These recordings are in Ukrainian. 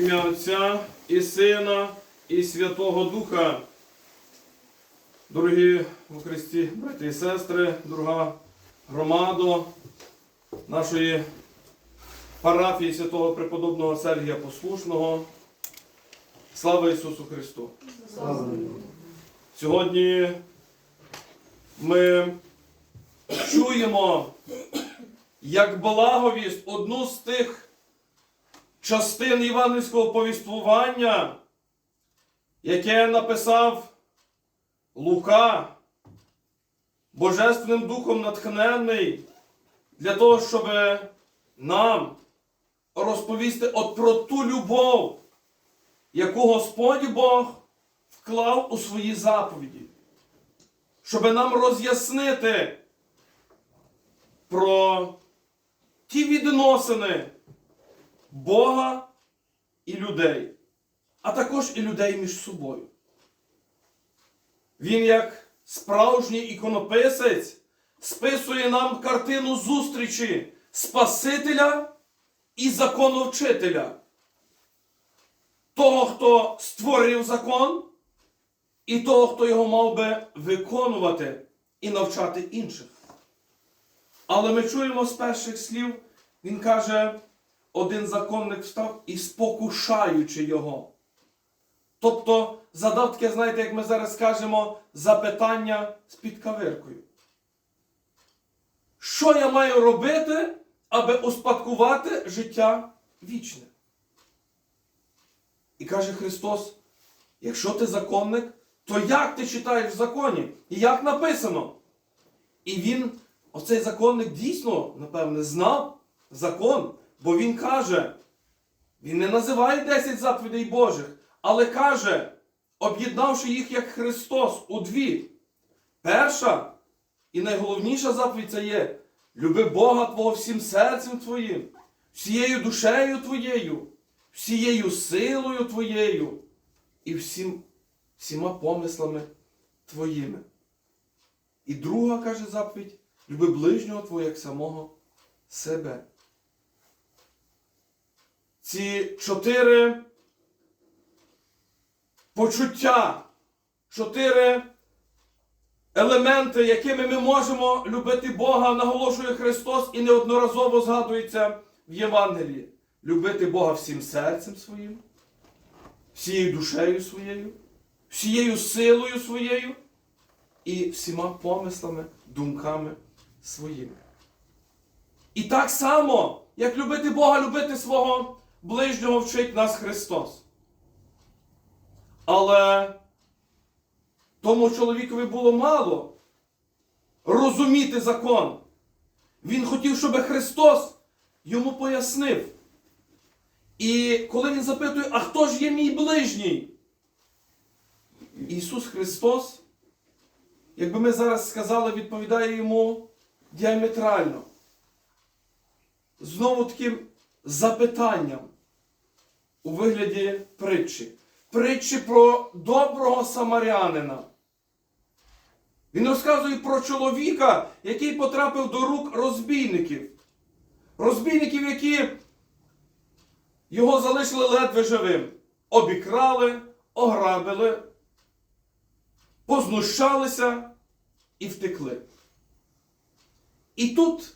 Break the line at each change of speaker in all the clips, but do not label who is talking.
Ім'я Отця і Сина, і Святого Духа. Дорогі у Христі, брати і сестри, дорога громадо нашої парафії святого преподобного Сергія Послушного. Слава Ісусу Христу! Сьогодні ми чуємо як благовість одну з тих частин євангельського повіствування, яке написав Лука, Божественним Духом натхненний, для того, щоб нам розповісти от про ту любов, яку Господь Бог вклав у свої заповіді, щоб нам роз'яснити про ті відносини Бога і людей, а також і людей між собою. Він, як справжній іконописець, списує нам картину зустрічі Спасителя і законовчителя. Того, хто створив закон, і того, хто його мав би виконувати і навчати інших. Але ми чуємо з перших слів, він каже, один законник встав і спокушаючи його. Тобто задав таке, знаєте, як ми зараз скажемо, запитання з підкавиркою. Що я маю робити, аби успадкувати життя вічне? І каже Христос: якщо ти законник, то як ти читаєш в законі? І як написано? І він, оцей законник, дійсно, напевне, знав закон, бо він каже, він не називає 10 заповідей Божих, але каже, об'єднавши їх як Христос у дві. Перша і найголовніша заповідь це є люби Бога Твого всім серцем Твоїм, всією душею Твоєю, всією силою Твоєю і всім, всіма помислами Твоїми. І друга каже заповідь, люби ближнього Твого як самого себе. Ці чотири почуття, чотири елементи, якими ми можемо любити Бога, наголошує Христос і неодноразово згадується в Євангелії. Любити Бога всім серцем своїм, всією душею своєю, всією силою своєю і всіма помислами, думками своїми. І так само, як любити Бога, любити свого ближнього вчить нас Христос. Але тому чоловікові було мало розуміти закон. Він хотів, щоб Христос йому пояснив. І коли він запитує, а хто ж є мій ближній? Ісус Христос, якби ми зараз сказали, відповідає йому діаметрально. Знову таким запитанням у вигляді притчі. Притчі про доброго самарянина. Він розказує про чоловіка, який потрапив до рук розбійників. Розбійників, які його залишили ледве живим. Обікрали, ограбили, познущалися і втекли. І тут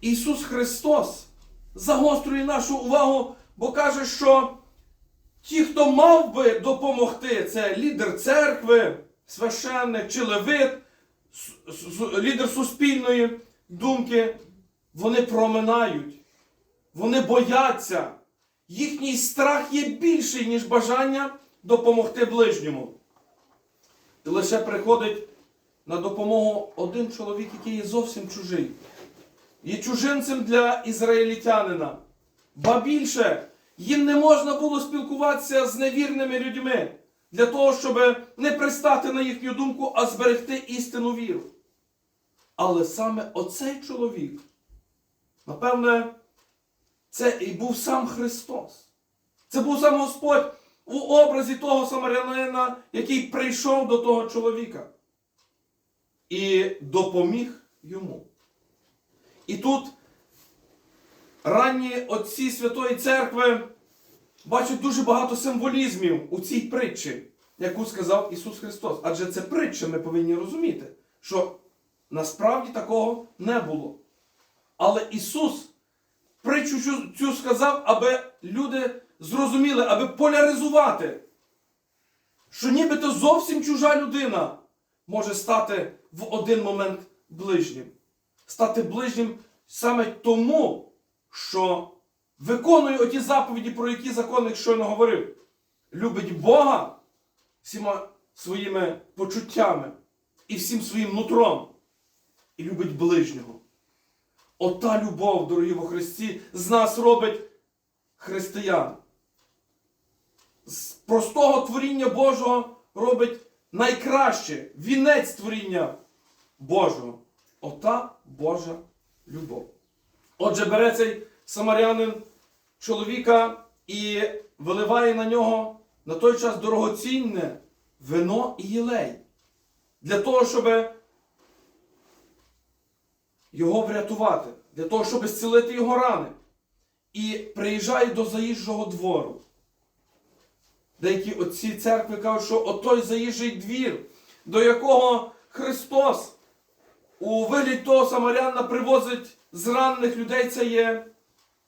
Ісус Христос загострює нашу увагу, бо каже, що ті, хто мав би допомогти, це лідер церкви, священник чи левит, лідер суспільної думки, вони проминають, вони бояться. Їхній страх є більший, ніж бажання допомогти ближньому. І лише приходить на допомогу один чоловік, який є зовсім чужий. Є чужинцем для ізраїльтянина. Ба більше, їм не можна було спілкуватися з невірними людьми для того, щоб не пристати на їхню думку, а зберегти істинну віру. Але саме оцей чоловік, напевне, це і був сам Христос. Це був сам Господь у образі того самарянина, який прийшов до того чоловіка і допоміг йому. І тут ранні отці Святої Церкви бачу дуже багато символізмів у цій притчі, яку сказав Ісус Христос. Адже це притча, ми повинні розуміти, що насправді такого не було. Але Ісус притчу цю сказав, аби люди зрозуміли, аби поляризувати, що нібито зовсім чужа людина може стати в один момент ближнім. Стати ближнім саме тому, що виконує оті заповіді, про які законник щойно говорив. Любить Бога всіма своїми почуттями і всім своїм нутром. І любить ближнього. Ота любов, дорогі во Христі, з нас робить християн. З простого творіння Божого робить найкраще вінець творіння Божого. Ота Божа любов. Отже, бере цей самарянин чоловіка і виливає на нього на той час дорогоцінне вино і єлей. Для того, щоб його врятувати, для того, щоб зцілити його рани. І приїжджає до заїжджого двору. Деякі отці церкви кажуть, що отой заїжджий двір, до якого Христос у вигляді того самарянина привозить зранених людей, це є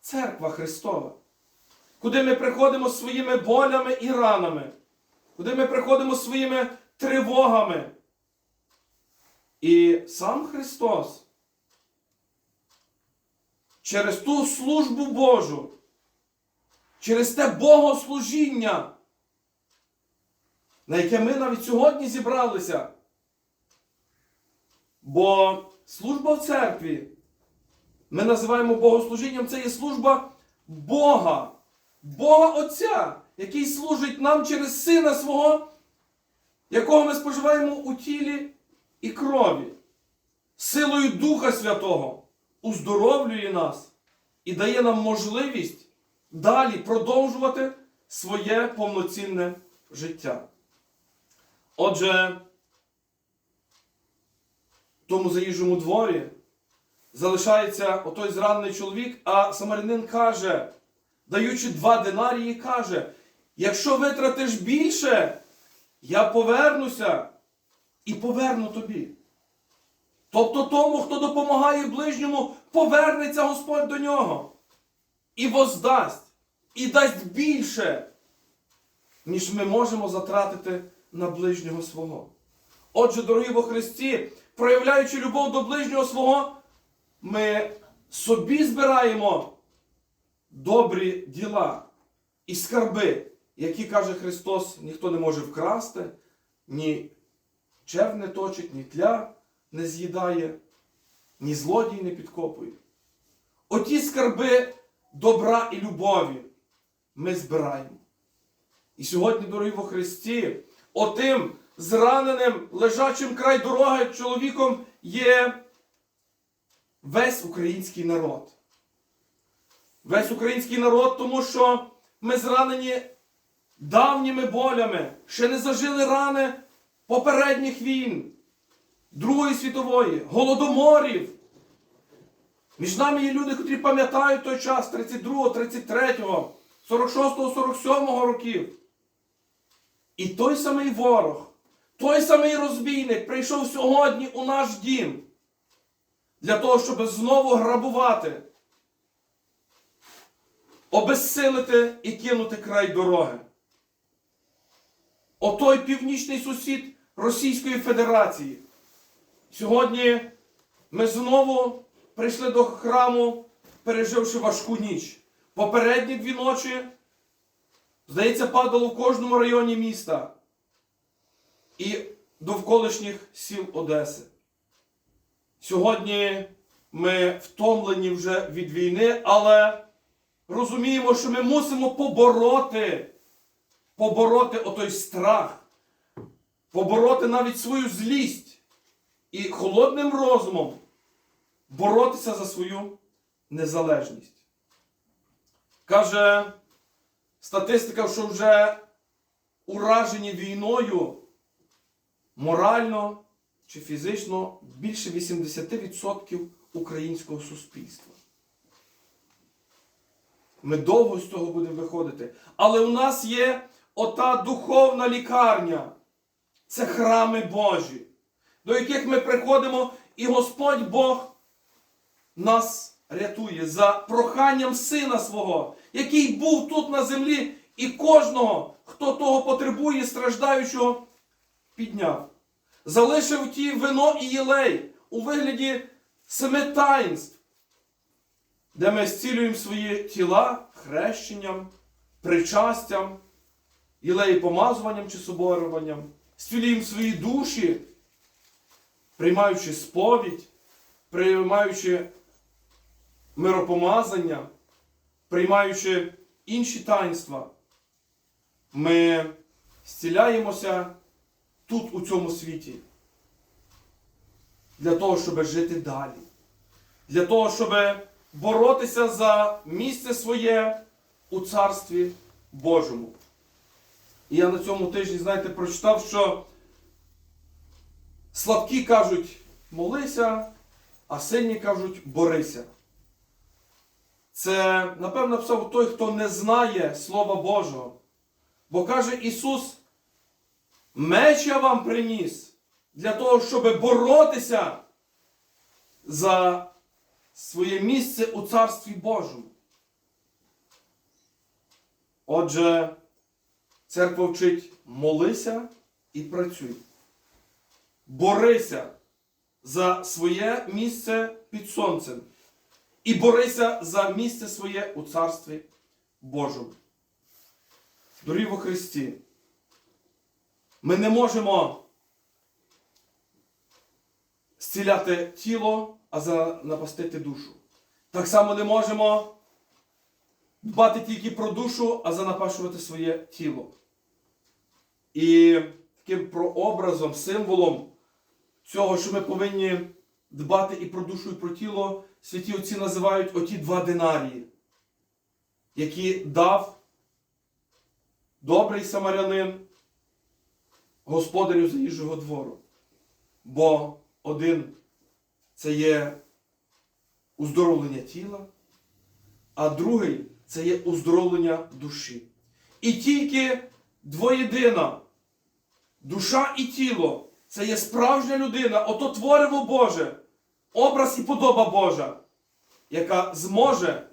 церква Христова. Куди ми приходимо своїми болями і ранами, куди ми приходимо своїми тривогами. І сам Христос через ту службу Божу, через те богослужіння, на яке ми навіть сьогодні зібралися. Бо служба в церкві ми називаємо богослужінням, це є служба Бога, Бога Отця, який служить нам через Сина свого, якого ми споживаємо у тілі і крові, силою Духа Святого уздоровлює нас і дає нам можливість далі продовжувати своє повноцінне життя. Отже, тому заїжджому дворі залишається отой зранений чоловік, а самарянин каже, даючи два динарії, каже: якщо витратиш більше, я повернуся і поверну тобі. Тобто тому, хто допомагає ближньому, повернеться Господь до нього і воздасть, і дасть більше, ніж ми можемо затратити на ближнього свого. Отже, дорогі во Христі, проявляючи любов до ближнього свого, ми собі збираємо добрі діла і скарби, які каже Христос, ніхто не може вкрасти, ні черв не точить, ні тля не з'їдає, ні злодій не підкопує. Оті скарби добра і любові ми збираємо. І сьогодні, дорогі во Христі, отим зраненим, лежачим край дороги чоловіком є весь український народ. Весь український народ, тому що ми зранені давніми болями, ще не зажили рани попередніх війн, Другої світової, голодоморів. Між нами є люди, котрі пам'ятають той час 32, 33, 46, 47 років. І той самий ворог, той самий розбійник прийшов сьогодні у наш дім для того, щоб знову грабувати, обезсилити і кинути край дороги. Отой північний сусід Російської Федерації. Сьогодні ми знову прийшли до храму, переживши важку ніч. Попередні дві ночі, здається, падало в кожному районі міста і довколишніх сіл Одеси. Сьогодні ми втомлені вже від війни, але розуміємо, що ми мусимо побороти, побороти отой страх, побороти навіть свою злість і холодним розумом боротися за свою незалежність. Каже статистика, що вже уражені війною морально чи фізично більше 80% українського суспільства. Ми довго з цього будемо виходити. Але у нас є ота духовна лікарня. Це храми Божі, до яких ми приходимо, і Господь Бог нас рятує за проханням Сина свого, який був тут на землі, і кожного, хто того потребує, страждаючого, підняв. Залишив ті вино і єлей у вигляді семи таїнств, де ми зцілюємо свої тіла хрещенням, причастям, єлеї помазуванням чи соборуванням, зцілюємо свої душі, приймаючи сповідь, приймаючи миропомазання, приймаючи інші таїнства, ми зціляємося тут, у цьому світі, для того, щоб жити далі, для того, щоб боротися за місце своє у Царстві Божому. І я на цьому тижні, знаєте, прочитав, що слабкі кажуть молися, а сильні кажуть борися. Це, напевно, писав той, хто не знає Слова Божого. Бо каже Ісус, меч я вам приніс для того, щоб боротися за своє місце у Царстві Божому. Отже, церква вчить молися і працюй. Борися за своє місце під сонцем. І борися за місце своє у Царстві Божому. Дорогі во Христі, ми не можемо зціляти тіло, а занапастити душу. Так само не можемо дбати тільки про душу, а занапашувати своє тіло. І таким прообразом, символом цього, що ми повинні дбати і про душу, і про тіло, святі отці називають оті два динарії, які дав добрий самарянин господарю заїжджого двору. Бо один це є уздоровлення тіла, а другий це є уздоровлення душі. І тільки двоєдина, душа і тіло це є справжня людина, ото твориво Боже, образ і подоба Божа, яка зможе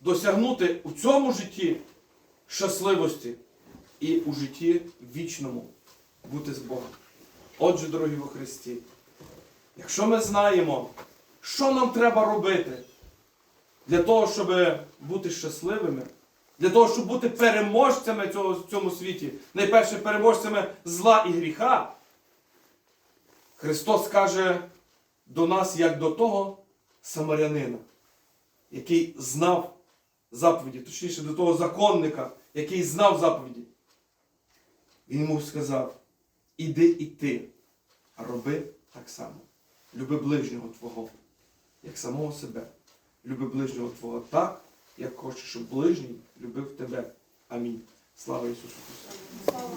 досягнути у цьому житті щасливості і у житті вічному бути з Богом. Отже, дорогі во Христі, якщо ми знаємо, що нам треба робити для того, щоб бути щасливими, для того, щоб бути переможцями цього, в цьому світі, найперше переможцями зла і гріха, Христос каже до нас як до того самарянина, який знав заповіді, точніше до того законника, який знав заповіді. Він йому сказав: іди і ти, роби так само. Люби ближнього Твого, як самого себе. Люби ближнього Твого так, як хочеш, щоб ближній любив тебе. Амінь. Слава Ісусу Христу!